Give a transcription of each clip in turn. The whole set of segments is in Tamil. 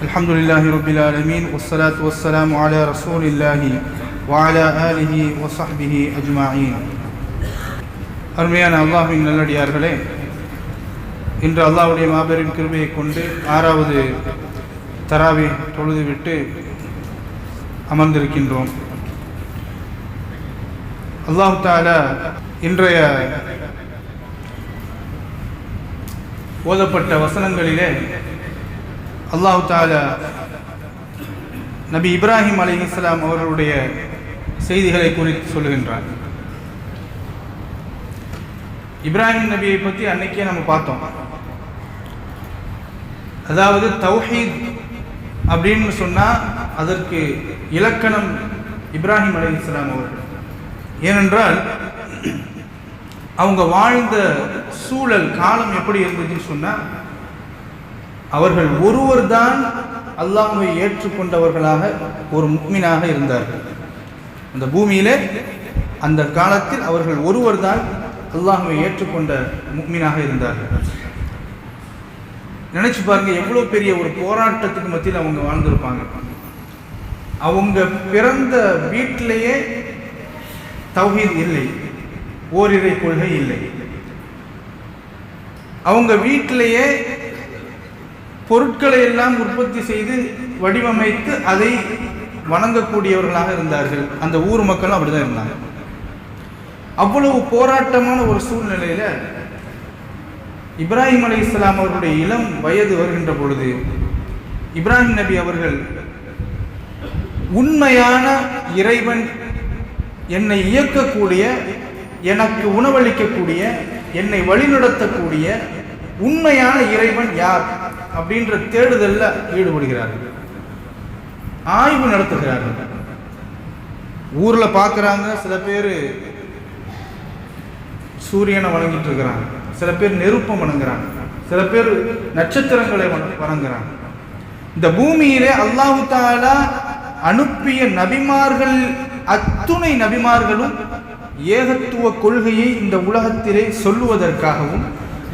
الحمد لله رب العالمين والصلاة والسلام على رسول الله وعلى آله وصحبه أجمعين அருமையான அல்லாஹின் நல்லடியார்களே இன்று அல்லாஹ்வுடைய மாபெரும் கிருபையை கொண்டு ஆறாவது தராவி தொழுது விட்டு அமர்ந்திருக்கின்றோம் அல்லாஹ் தாலா இன்றைய ஓதப்பட்ட வசனங்களிலே அல்லாஹ் தாலா நபி இப்ராஹிம் அலி இஸ்லாம் அவர்களுடைய செய்திகளை குறித்து சொல்லுகின்றார். இப்ராஹிம் நபியை பற்றி அன்னைக்கே நம்ம பார்த்தோம். அதாவது தௌஹீத் அப்படின்னு சொன்னால் அதற்கு இலக்கணம் இப்ராஹிம் அலி இஸ்லாம் அவர்கள். ஏனென்றால் அவங்க வாழ்ந்த சூழல் காலம் எப்படி இருந்துச்சுன்னு சொன்னால் அவர்கள் ஒருவர் தான் அல்லாஹை ஏற்றுக்கொண்டவர்களாக ஒரு முக்மினாக இருந்தார்கள். அந்த பூமியிலே அந்த காலத்தில் அவர்கள் ஒருவர் தான் அல்லாஹுவை ஏற்றுக்கொண்ட முக்மினாக இருந்தார்கள். நினைச்சு பாருங்க எவ்வளோ பெரிய ஒரு போராட்டத்துக்கு மத்தியில் அவங்க வாழ்ந்திருப்பாங்க. அவங்க பிறந்த வீட்டிலேயே தௌஹீத் இல்லை ஓரிரை கொள்கை இல்லை. அவங்க வீட்டிலேயே பொருட்களை எல்லாம் உற்பத்தி செய்து வடிவமைத்து அதை வணங்கக்கூடியவர்களாக இருந்தார்கள். அந்த ஊர் மக்களும் அப்படிதான் இருந்தாங்க. அவ்வளவு போராட்டமான ஒரு சூழ்நிலையில இப்ராஹிம் அலி இஸ்லாம் அவர்களுடைய இளம் வயது வருகின்ற பொழுது இப்ராஹிம் நபி அவர்கள் உண்மையான இறைவன் என்னை இயக்கக்கூடிய எனக்கு உணவளிக்கக்கூடிய என்னை வழிநடத்தக்கூடிய உண்மையான இறைவன் யார்? அப்படின்ற தேடுதல்ல ஈடுபடுகிறார்கள். ஆய்வு நடத்துகிறார்கள். ஊர்ல பார்க்குறாங்க சில பேர் சூரியனை வணங்கிட்டு இருக்கிறாங்க சில பேர் நெருப்பம் வணங்குறாங்க. சில பேர் நட்சத்திரங்களை வணங்குறாங்க. இந்த பூமியிலே அல்லாஹு தாலா அனுப்பிய நபிமார்கள் அத்துணை நபிமார்களும் ஏகத்துவ கொள்கையை இந்த உலகத்திலே சொல்லுவதற்காகவும்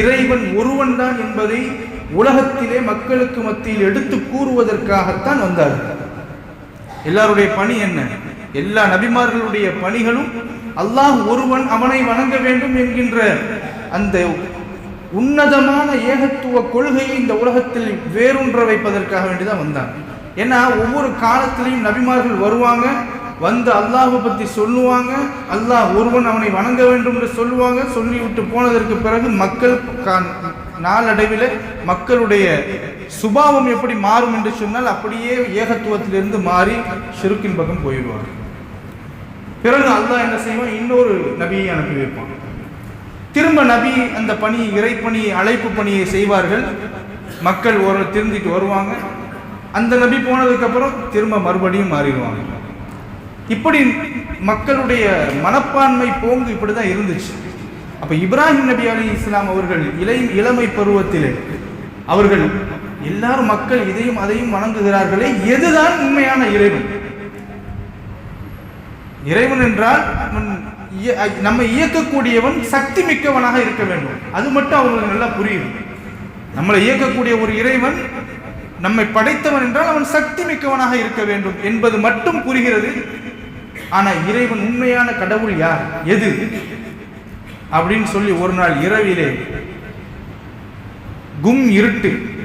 இறைவன் ஒருவன் தான் என்பதை உலகத்திலே மக்களுக்கு மத்தியில் எடுத்து கூறுவதற்காகத்தான் வந்தார். எல்லாருடைய பணி என்ன? எல்லா நபிமார்களுடைய பணிகளும் அல்லாஹ் ஒருவன் அவனை வணங்க வேண்டும் என்கின்ற அந்த உன்னதமான ஏகத்துவ கொள்கையை இந்த உலகத்தில் வேரூன்ற வைப்பதற்காக வேண்டிதான் வந்தான். ஏன்னா ஒவ்வொரு காலத்திலையும் நபிமார்கள் வருவாங்க வந்து அல்லாஹை பற்றி சொல்லுவாங்க அல்லாஹ் ஒருவன் அவனை வணங்க வேண்டும் என்று சொல்லுவாங்க சொல்லிவிட்டு போனதற்கு பிறகு மக்கள் நாளடைவில் மக்களுடைய சுபாவம் எப்படி மாறும் என்று சொன்னால் அப்படியே ஏகத்துவத்திலிருந்து மாறி சிறுக்கின் பக்கம் போயிடுவாங்க. பிறகு அல்லாஹ் என்ன செய்வான்? இன்னொரு நபியை அனுப்பி வைப்பான். திரும்ப நபி அந்த பணி இறைப்பணி அழைப்பு பணியை செய்வார்கள். மக்கள் ஒரு திருந்திட்டு வருவாங்க. அந்த நபி போனதுக்கப்புறம் திரும்ப மறுபடியும் மாறிடுவாங்க. இப்படி மக்களுடைய மனப்பான்மை போங்கு இப்படி தான் இருந்துச்சு. அப்போ இப்ராஹிம் நபி அலி இஸ்லாம் அவர்கள் இளை இளமை பருவத்திலே அவர்கள் எல்லாரும் மக்கள் இதையும் அதையும் வணங்குகிறார்களே எதுதான் உண்மையான இறைவன்? இறைவன் என்றால் நம்ம இயக்கக்கூடியவன் சக்தி மிக்கவனாக இருக்க வேண்டும். அது மட்டும் அவங்களுக்கு நல்லா புரியும். நம்மளை இயக்கக்கூடிய ஒரு இறைவன் நம்மை படைத்தவன் என்றால் அவன் சக்தி மிக்கவனாக இருக்க வேண்டும் என்பது மட்டும் புரிகிறது. ஆனா இறைவன் உண்மையான கடவுள் யார்? எது? அப்படின்னு சொல்லி ஒரு நாள் இரவிலே கும் இருட்டு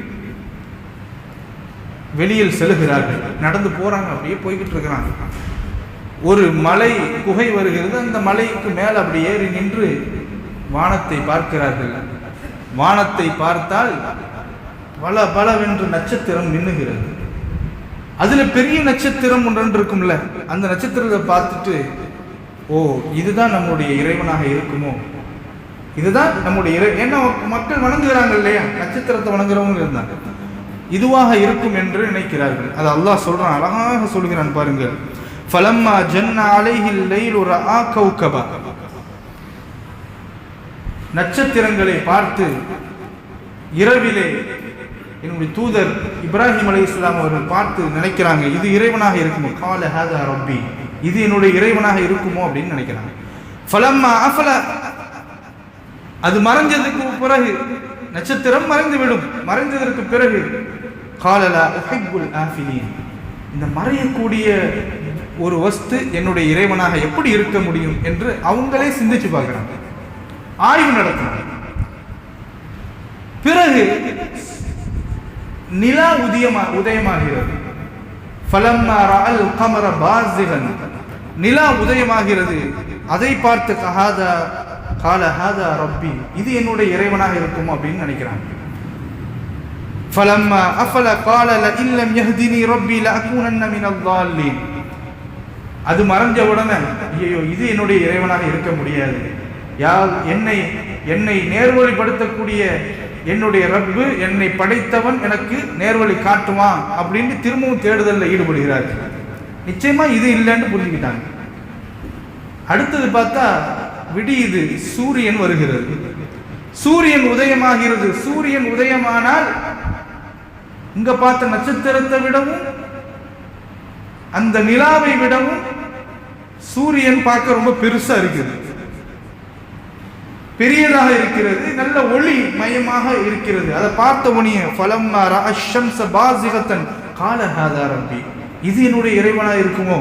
வெளியில் செல்கிறார்கள் நடந்து போறாங்க அப்படியே போய்கிட்டு இருக்கிறாங்க. ஒரு மலை குகை வருகிறது. அந்த மலைக்கு மேல் அப்படி ஏறி நின்று வானத்தை பார்க்கிறார்கள். வானத்தை பார்த்தால் பல பலவென்று நட்சத்திரம் மின்னுகிறது. அதுல பெரிய நட்சத்திரம் ஒன்று இருக்கும்ல. அந்த நட்சத்திரத்தை பார்த்துட்டு ஓ இதுதான் நம்முடைய இறைவனாக இருக்குமோ? இதுதான் நம்முடைய இறை ஏன்னா மக்கள் வணங்குகிறாங்க இல்லையா? நட்சத்திரத்தை வணங்குறவங்க இருந்தாங்க. இதுவாக இருக்கும் என்று நினைக்கிறார்கள். அது அல்லாஹ் சொல்றான் அழகாக சொல்கிறான் பாருங்கள் ஃபலம்மா ஜன்ன அலைஹில் லைல் ஒரு ஆ கௌகபா. நட்சத்திரங்களை பார்த்து இரவிலே என்னுடைய தூதர் இப்ராஹிம் அலி இஸ்லாம் அவர்கள் பார்த்து நினைக்கிறாங்க இது இறைவனாக இருக்குமோ? கால ஹாதா ரப்பி. இது என்னுடைய இறைவனாக இருக்குமோ அப்படின்னு நினைக்கிறாங்க. ஃபலம்மா அஃபல அது மறைஞ்சதுக்கு பிறகு நட்சத்திரம் மறைந்து விடும் மறைந்ததற்கு பிறகு காலலா உஹிப்புல் ஆஃபிலின். இந்த மறையக்கூடிய ஒரு வஸ்து என்னுடைய இறைவனாக எப்படி இருக்க முடியும் என்று அவங்களே சிந்திச்சு பார்க்குறாங்க. ஆய்வு நடத்துறாங்க பிறகு நிலா உதயமா உதயமாகிறது ஃபலம்மா ரஅல் கமர பாஸிகன் நிலா உதயமாகிறது அதை பார்த்து கஹாதா கால ஹாதா ரப்பி இது என்னுடைய இறைவனாக இருக்குமோ அப்படின்னு நினைக்கிறாங்க ஃபலம்மா அஃபல கால لئن لم يهدني ربي لأكونن من الضالين அது மறைஞ்ச உடனே ஐயோ இது என்னுடைய இறைவனாக இருக்க முடியாது யார் என்னை என்னை நேர்வழிப்படுத்தக்கூடிய என்னுடைய ரப்பு என்னை படைத்தவன் எனக்கு நேர்வழி காட்டுவான் அப்படின்னு திரும்பவும் தேடுதலில் ஈடுபடுகிறார்கள் நிச்சயமா இது இல்லைன்னு புரிஞ்சுக்கிட்டாங்க. அடுத்தது பார்த்தா விடியுது சூரியன் வருகிறது. சூரியன் உதயமாகிறது. சூரியன் உதயமானால் இங்க பார்த்த நட்சத்திரத்தை விடவும் அந்த நிலாவை விடவும் சூரியன் பார்க்க ரொம்ப பெருசா இருக்குது. பெரியதாக இருக்கிறது நல்ல ஒளி மயமாக இருக்கிறது. அதை பார்த்த உனிய ஃபலம் அஷம்ச பாசிகத்தன் கால இது என்னுடைய இறைவனா இருக்குமோ?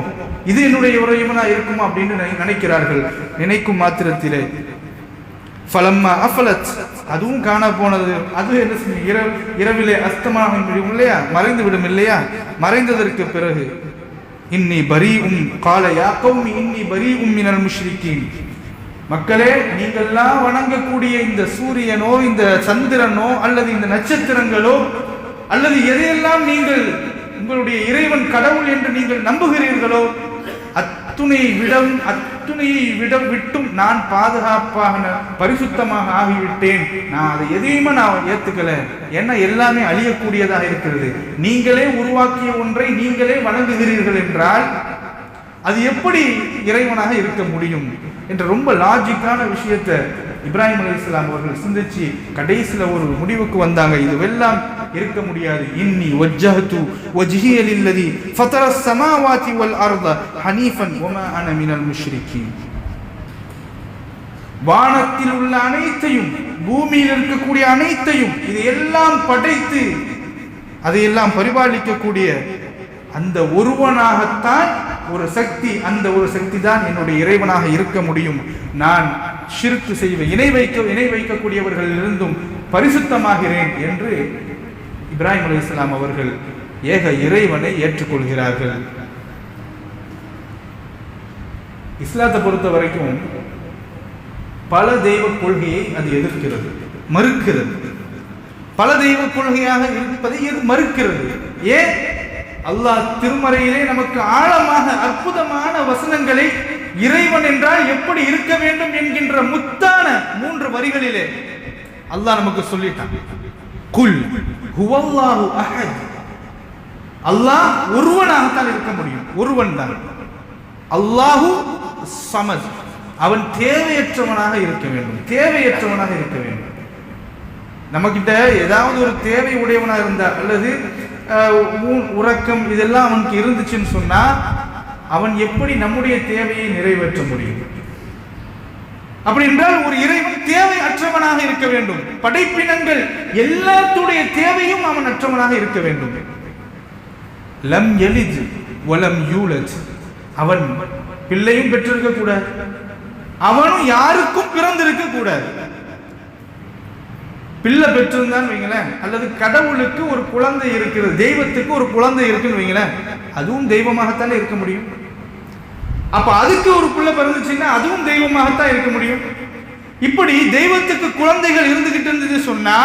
இது என்னுடைய இறைவனா இருக்குமோ அப்படின்னு நினைக்கிறார்கள். நினைக்கும் மாத்திரத்திலே ஃபலம்மா அஃபலத். அதுவும் காண போனது. அது என்ன செய்யும் இரவு இரவிலே அஸ்தமாகும் முடியும் இல்லையா? மறைந்து விடும் இல்லையா? மறைந்ததற்கு பிறகு இன்னி பரி உம் கால யாக்கவும் இன்னி பரி உம் மினல் முஷ்ரிக்கீன் மக்களே நீங்கள்லாம் வணங்கக்கூடிய இந்த சூரியனோ இந்த சந்திரனோ அல்லது இந்த நட்சத்திரங்களோ அல்லது எதையெல்லாம் நீங்கள் உங்களுடைய இறைவன் கடவுள் என்று நீங்கள் நம்புகிறீர்களோ அத்துணை விடம் அத்துணையை விடம் விட்டும் நான் பாதுகாப்பாக பரிசுத்தமாக ஆகிவிட்டேன். நான் அதை எதையுமே நான் ஏத்துக்கல. ஏன்னா எல்லாமே அழியக்கூடியதாக இருக்கிறது. நீங்களே உருவாக்கிய ஒன்றை நீங்களே வணங்குகிறீர்கள் என்றால் அது எப்படி இறைவனாக இருக்க முடியும்? என்ற ரொம்ப லாஜிக்கான விஷயத்தை இப்ராஹிம் அலைஹிஸ்ஸலாம் அவர்கள் சிந்திச்சு கடைசியில ஒரு முடிவுக்கு வந்தாங்க. இதுவெல்லாம் இருக்க முடியாது. இன்னி வஜ்ஜஹது வஜ்ஹிய லில்லதி ஃபதர ஸமாவாதி வல் அர்த ஹனீஃபன் அன மினல் முஷ்ரிக்கீன் வானத்தில் உள்ள அனைத்தையும் பூமியில் இருக்கக்கூடிய அனைத்தையும் இது எல்லாம் படைத்து அதையெல்லாம் பரிபாலிக்கக்கூடிய அந்த ஒருவனாகத்தான் ஒரு சக்தி அந்த ஒரு சக்தி தான் என்னுடைய இறைவனாக இருக்க முடியும். நான் ஷிர்க்கு செய்வேன் இணை வைக்க இணை வைக்கக்கூடியவர்களிலிருந்தும் பரிசுத்தமாகிறேன் என்று இப்ராஹிம் அலைஹிஸ்ஸலாம் அவர்கள் ஏக இறைவனை ஏற்றுக்கொள்கிறார்கள். இஸ்லாத்தை பொறுத்த வரைக்கும் பல தெய்வ கொள்கையை அது எதிர்க்கிறது மறுக்கிறது. பல தெய்வ கொள்கையாக இருப்பதை இது மறுக்கிறது? ஏன்? அல்லாஹ் திருமறையிலே நமக்கு ஆழமாக அற்புதமான வசனங்களை இறைவன் என்றால் எப்படி இருக்க வேண்டும் என்கின்ற முத்தான மூன்று வரிகளிலே அல்லாஹ் நமக்கு சொல்லிட்டான். குல் ஹுவல்லாஹு அஹத். அல்லாஹ் ஒருவனாகத்தான் இருக்க முடியும். ஒருவன் தான் அல்லாஹு சமத். அவன் தேவையற்றவனாக இருக்க வேண்டும். தேவையற்றவனாக இருக்க வேண்டும். நம்மக்கிட்ட ஏதாவது ஒரு தேவை உடையவனா இருந்தா அல்லது உறக்கம் இதெல்லாம் அவனுக்கு இருந்துச்சுன்னு சொன்னா அவன் எப்படி நம்முடைய தேவையை நிறைவேற்ற முடியும்? அப்படி என்றால் ஒரு இறைவன் தேவை அற்றவனாக இருக்க வேண்டும். படைப்பினங்கள் எல்லாத்துடைய தேவையும் அவன் அற்றவனாக இருக்க வேண்டும். லம் எலிஜ் ஒலம் யூலஜ் அவன் பிள்ளையும் பெற்றிருக்க கூடாது அவனும் யாருக்கும் பிறந்திருக்க கூடாது பிள்ளை பெற்றிருந்தான்னு வைங்களேன். அல்லது கடவுளுக்கு ஒரு குழந்தை இருக்கிறது தெய்வத்துக்கு ஒரு குழந்தை இருக்குன்னு வைங்களேன். அதுவும் தெய்வமாகத்தானே இருக்க முடியும். அப்ப அதுக்கு ஒரு பிள்ளை பிறந்துச்சுன்னா அதுவும் தெய்வமாகத்தான் இருக்க முடியும். இப்படி தெய்வத்துக்கு குழந்தைகள் இருந்துகிட்டு இருந்தது சொன்னா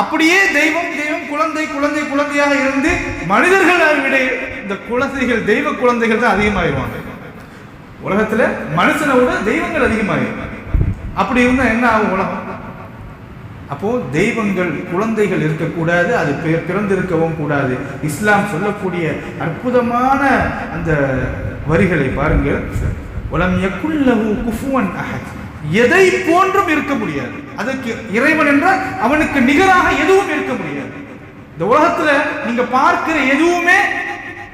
அப்படியே தெய்வம் தெய்வம் குழந்தை குழந்தை குழந்தையாக இருந்து மனிதர்களை விட இந்த குழந்தைகள் தெய்வ குழந்தைகள் தான் அதிகமாகிடுவாங்க உலகத்துல மனுஷனை விட தெய்வங்கள் அதிகமாயிரும் அப்படி இருந்தா என்ன ஆகும் உலகம்? அப்போது தெய்வங்கள் குழந்தைகள் இருக்கக்கூடாது அது பிறந்திருக்கவும் கூடாது. இஸ்லாம் சொல்லக்கூடிய அற்புதமான அந்த வரிகளை பாருங்கள். உலம் எக்குள்ளவு குஃபுவன் அஹத். எதை போன்றும் இருக்க முடியாது. அதற்கு இறைவன் என்றால் அவனுக்கு நிகராக எதுவும் இருக்க முடியாது. இந்த உலகத்துல நீங்க பார்க்கிற எதுவுமே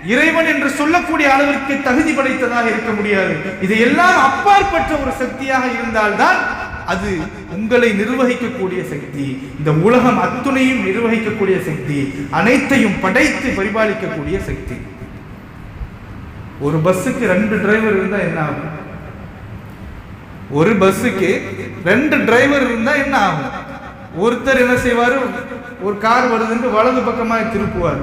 இறைவன் என்று சொல்லக்கூடிய அளவிற்கு தகுதி படைத்ததாக இருக்க முடியாது. இது எல்லாம் அப்பாற்பட்ட ஒரு சக்தியாக இருந்தால்தான் அது உங்களை நிர்வகிக்கக்கூடிய சக்தி. இந்த உலகம் அத்துணையும் நிர்வகிக்கக்கூடிய சக்தி. அனைத்தையும் படைத்து பரிபாலிக்கக்கூடிய சக்தி. ஒரு பஸ்ஸுக்கு ரெண்டு டிரைவர் இருந்தா என்ன ஆகும்? ஒரு பஸ்ஸுக்கு ரெண்டு டிரைவர் இருந்தா என்ன ஆகும்? ஒருத்தர் என்ன செய்வாரு? ஒரு கார் வருதுன்னு வலது பக்கமாக திருப்புவார்.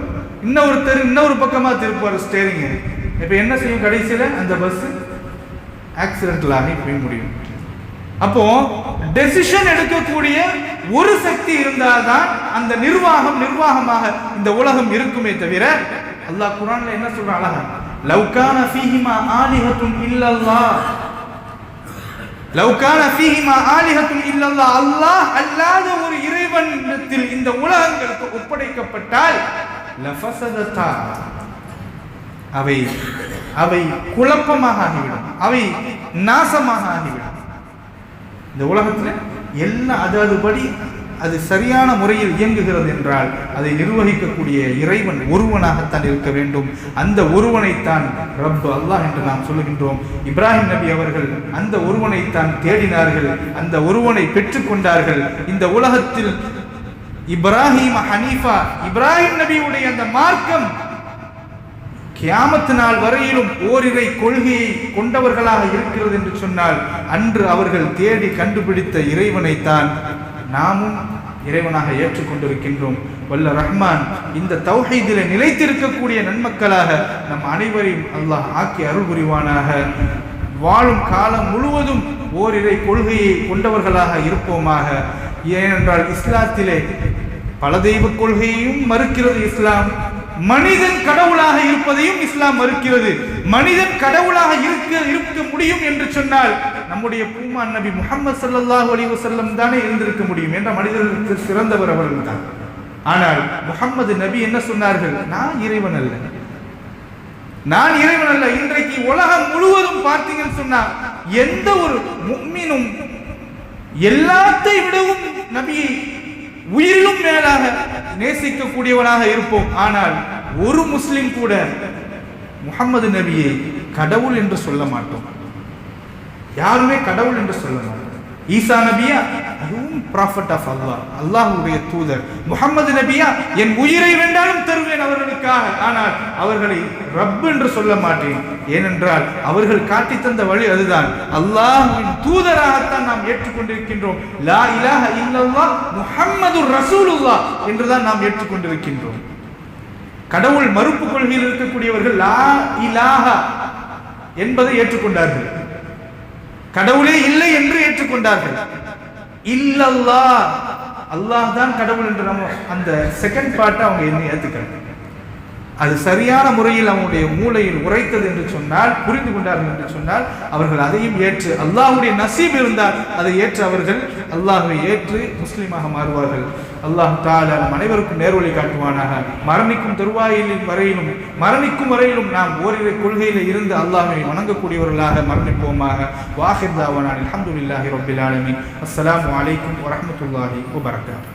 இன்னொருத்தர் இன்னொரு பக்கமாக திருப்புவார் ஸ்டேரிங்க இப்போ என்ன செய்யும் கடைசியில்? அந்த பஸ் ஆக்சிடென்டில் ஆகி போய் முடியும். அப்போ டெசிஷன் எடுக்கக்கூடிய ஒரு சக்தி இருந்தால்தான் அந்த நிர்வாகம் நிர்வாகமாக இந்த உலகம் இருக்குமே தவிர அல்லாஹ் குரான்ல என்ன சொல்ற அழகா? லவ்கான ஃபீஹிமா ஆலிஹத்தும் இல்லல்லா. லவ்கான ஃபீஹிமா ஆலிஹத்தும் இல்லல்லா. அல்லாஹ் அல்லாத ஒரு இறைவனிடத்தில் இந்த உலகங்களுக்கு ஒப்படைக்கப்பட்டால் லஃபஸததா அவை அவை குழப்பமாக ஆகிவிடும். அவை நாசமாக ஆகிவிடும். இந்த உலகத்தில் என்ன அதாவது படி அது சரியான முறையில் இயங்குகிறது என்றால் அதை நிர்வகிக்கக்கூடிய இறைவன் ஒருவனாகத்தான் இருக்க வேண்டும். அந்த ஒருவனைத்தான் ரப் அல்லாஹ் என்று நாம் சொல்லுகின்றோம். இப்ராஹிம் நபி அவர்கள் அந்த ஒருவனைத்தான் தேடினார்கள். அந்த ஒருவனை பெற்றுக்கொண்டார்கள் இந்த உலகத்தில் இப்ராஹிம் ஹனீஃபா இப்ராஹிம் நபியுடைய அந்த மார்க்கம் கியாமத்து நாள் வரையிலும் ஓரிரை கொள்கையை கொண்டவர்களாக இருக்கிறது என்று சொன்னால் அன்று அவர்கள் தேடி கண்டுபிடித்த இறைவனைத்தான் நாமும் இறைவனாக ஏற்றுக்கொண்டிருக்கின்றோம். வல்ல ரஹ்மான் இந்த தௌஹீதில நிலைத்திருக்கக்கூடிய நன்மக்களாக நம் அனைவரையும் அல்லாஹ் ஆக்கி அருள் புரிவானாக. வாழும் காலம் முழுவதும் ஓரிரை கொள்கையை கொண்டவர்களாக இருப்போமாக. ஏனென்றால் இஸ்லாத்திலே பல தெய்வ கொள்கையையும் மறுக்கிறது இஸ்லாம். மனிதன் கடவுளாக இருப்பதையும் இஸ்லாம் மறுக்கிறது. மனிதன் கடவுளாக இருக்க இருக்க முடியும் என்று சொன்னால் நம்முடைய பூமான் நபி முகமது சல்லாஹ் அலி வசல்லம் தானே இருந்திருக்க முடியும் என்ற மனிதர்களுக்கு சிறந்தவர் அவர்கள் தான் ஆனால் முகம்மது நபி என்ன சொன்னார்கள்? நான் இறைவன் அல்ல. நான் இறைவன் அல்ல. இன்றைக்கு உலகம் முழுவதும் பார்த்தீங்கன்னு சொன்னா எந்த ஒரு முக்மினும் எல்லாத்தை விடவும் நபியை உயிரிலும் மேலாக நேசிக்கக்கூடியவனாக இருப்போம். ஆனால் ஒரு முஸ்லிம் கூட முகமது நபியை கடவுள் என்று சொல்ல மாட்டோம். யாருமே கடவுள் என்று சொல்ல மாட்டோம். ஈசா நபியா? அதுவும் ப்ராஃபட் ஆஃப் அல்லாஹ் அல்லாஹுடைய தூதர். முகமது நபியா என் உயிரை வேண்டாலும் தருவேன் அவர்களுக்காக. ஆனால் அவர்களை ரப் என்று சொல்ல மாட்டேன். ஏனென்றால் அவர்கள் காட்டி தந்த வழி அதுதான். அல்லாஹ்வின் தூதராகத்தான் நாம் ஏற்றுக்கொண்டிருக்கின்றோம். லா இலாஹ இல்லல்லாஹ் முஹம்மது ரசூலுல்லாஹ் என்றுதான் நாம் ஏற்றுக்கொண்டிருக்கின்றோம். கடவுள் மறுப்பு கொள்கையில் இருக்கக்கூடியவர்கள் லா இலாஹா என்பதை ஏற்றுக்கொண்டார்கள். கடவுளே இல்லை என்று ஏற்றுக்கொண்டார்கள். இல்லல்லா அல்லாஹ் தான் கடவுள் என்று நம்ம அந்த செகண்ட் பார்ட்டை அவங்க என்ன ஏற்றுக்கிறாங்க அது சரியான முறையில் அவனுடைய மூளையில் உரைத்தது என்று சொன்னால் புரிந்து கொண்டார்கள் என்று சொன்னால் அவர்கள் அதையும் ஏற்று அல்லாஹுடைய நசீப் இருந்தால் அதை ஏற்று அவர்கள் அல்லாஹை ஏற்று முஸ்லீமாக மாறுவார்கள். அல்லாஹ் தாலா நம் அனைவருக்கும் நேர்வழி காட்டுவானாக. மரணிக்கும் தருவாயில் வரையிலும் மரணிக்கும் வரையிலும் நாம் ஓரிரு கொள்கையில் இருந்து அல்லாஹை வணங்கக்கூடியவர்களாக மரணிப்போமாக. வாஹிர் தாவானான் அல்ஹம்துலில்லாஹி ரப்பில் அஸ்லாம் வலைக்கம் வரமத்துல்லாஹி வரஹ்மத்துல்லாஹி